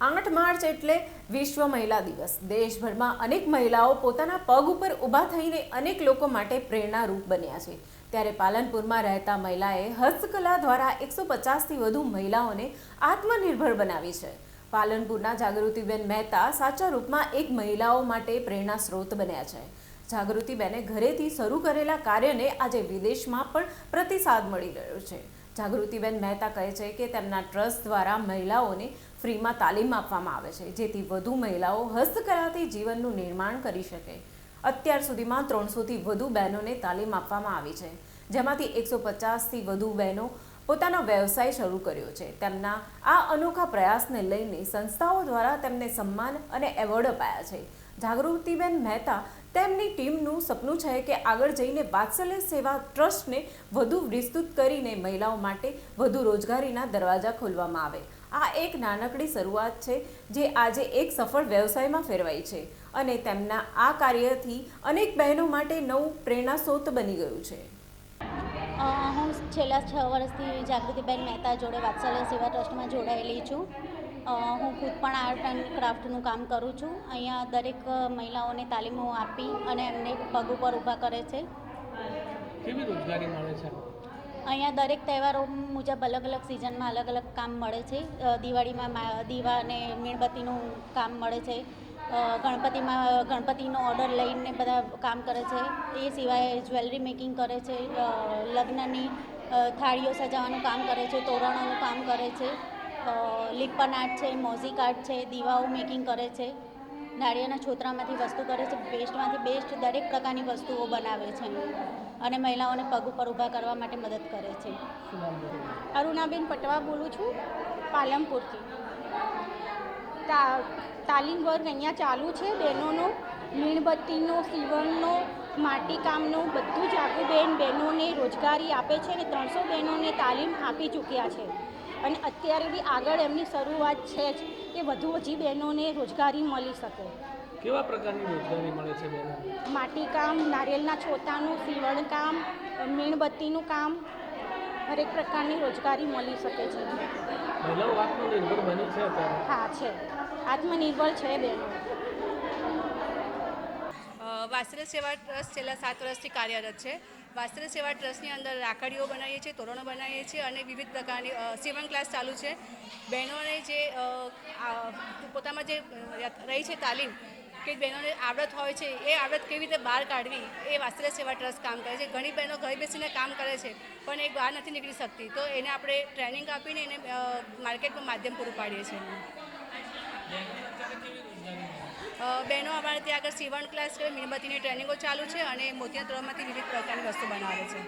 આઠ માર્ચ એટલે વિશ્વ મહિલા દિવસ. દેશભરમાં અનેક મહિલાઓ પોતાના પગ ઉપર ઊભા થઈને અનેક લોકો માટે પ્રેરણારૂપ બન્યા છે. ત્યારે પાલનપુરમાં રહેતા મહિલાએ હસ્તકલા દ્વારા એકસો પચાસથી વધુ મહિલાઓને આત્મનિર્ભર બનાવી છે. પાલનપુરના જાગૃતિબેન મહેતા સાચા રૂપમાં એક મહિલાઓ માટે પ્રેરણા સ્ત્રોત બન્યા છે. જાગૃતિબેને ઘરેથી શરૂ કરેલા કાર્યને આજે વિદેશમાં પણ પ્રતિસાદ મળી રહ્યો છે. જાગૃતિબેન મહેતા કહે છે કે તેમના ટ્રસ્ટ દ્વારા મહિલાઓને ફ્રીમાં તાલીમ આપવામાં આવે છે, જેથી વધુ મહિલાઓ હસ્તકલાથી જીવનનું નિર્માણ કરી શકે. અત્યાર સુધીમાં ત્રણસોથી વધુ બહેનોને તાલીમ આપવામાં આવી છે. જેમાંથી એકસો પચાસથી વધુ બહેનો પોતાનો વ્યવસાય શરૂ કર્યો છે. તેમના આ અનોખા પ્રયાસને લઈને સંસ્થાઓ દ્વારા તેમને સન્માન અને એવોર્ડ અપાયા છે. જાગૃતિબેન મહેતા તેમની ટીમનું સપનું છે કે આગળ જઈને વાત્સલ્ય સેવા ટ્રસ્ટને વધુ વિસ્તૃત કરીને મહિલાઓ માટે વધુ રોજગારીના દરવાજા ખોલવામાં આવે. આ એક નાનકડી શરૂઆત છે જે આજે એક સફળ વ્યવસાયમાં ફેરવાઈ છે અને તેમના આ કાર્યથી અનેક બહેનો માટે નવું પ્રેરણા સ્ત્રોત બની ગયું છે. હું છેલ્લા છ વર્ષથી જાગૃતિબેન મહેતા જોડે વાત્સલ્ય સેવા ટ્રસ્ટમાં જોડાયેલી છું. હું ખુદ પણ આર્ટ એન્ડ ક્રાફ્ટનું કામ કરું છું. અહીંયા દરેક મહિલાઓને તાલીમો આપી અને એમને પગ ઉપર ઊભા કરે છે. કેવી રોજગારી મળે છે? અહીંયા દરેક તહેવારો મુજબ અલગ અલગ સિઝનમાં અલગ અલગ કામ મળે છે. દિવાળીમાં દીવા અને મીણબત્તીનું કામ મળે છે. ગણપતિમાં ગણપતિનો ઓર્ડર લઈને બધા કામ કરે છે. એ સિવાય જ્વેલરી મેકિંગ કરે છે. લગ્નની થાળીઓ સજાવવાનું કામ કરે છે તોરણોનું કામ કરે છે. અ, આર્ટ છે મોઝિક આર્ટ છે દીવાઓ મેકિંગ કરે છે. નાળિયાના છોતરામાંથી વસ્તુ કરે છે. બેસ્ટમાંથી બેસ્ટ દરેક પ્રકારની વસ્તુઓ બનાવે છે. અને મહિલાઓને પગ ઉપર ઊભા કરવા માટે મદદ કરે છે. અરુણાબેન પટવા બોલું છું, પાલનપુરથી. તા, તાલીમ વર્ગ અહીંયા ચાલુ છે, બહેનોનો, મીણબત્તીનો, સીવણનો, માટીકામનો, બધું જ આગુબેન બહેનોને રોજગારી આપે છે અને ત્રણસો બહેનોને તાલીમ આપી ચૂક્યા છે. અને અત્યારે બી આગળ એમની શરૂઆત છે જ કે વધુ હજી બહેનોને રોજગારી મળી શકે. કેવા પ્રકારની રોજગારી મળે છે બેનો? માટીકામ નારિયેળના છોતાનું સીવણકામ મીણબત્તીનું કામ હરેક પ્રકારની રોજગારી મળી શકે છે. મહિલાઓ આત્મનિર્ભર બની છે અત્યારે? હા છે. આત્મનિર્ભર છે બહેનો વાસ્ત્ર સેવા ટ્રસ્ટ છેલ્લા સાત વર્ષથી કાર્યરત છે. વાસ્ત્ર સેવા ટ્રસ્ટની અંદર રાખડીઓ બનાવીએ છીએ તોરણો બનાવીએ છીએ અને વિવિધ પ્રકારની સીવણ ક્લાસ ચાલુ છે. બહેનોને જે પોતામાં જે રહી છે તાલીમ કે બહેનોને આવડત હોય છે, એ આવડત કેવી રીતે બહાર કાઢવી, એ વાસ્તવ્ય સેવા ટ્રસ્ટ કામ કરે છે. ઘણી બહેનો ઘરે બેસીને કામ કરે છે, પણ એ બહાર નથી નીકળી શકતી. તો એને આપણે ટ્રેનિંગ આપીને એને માર્કેટમાં માધ્યમ પૂરું પાડીએ છીએ. બહેનો અમારે ત્યાં આગળ સીવણ ક્લાસ મીણબત્તીની ટ્રેનિંગો ચાલુ છે અને મોતિયા તળમાંથી વિવિધ પ્રકારની વસ્તુ બનાવે છે.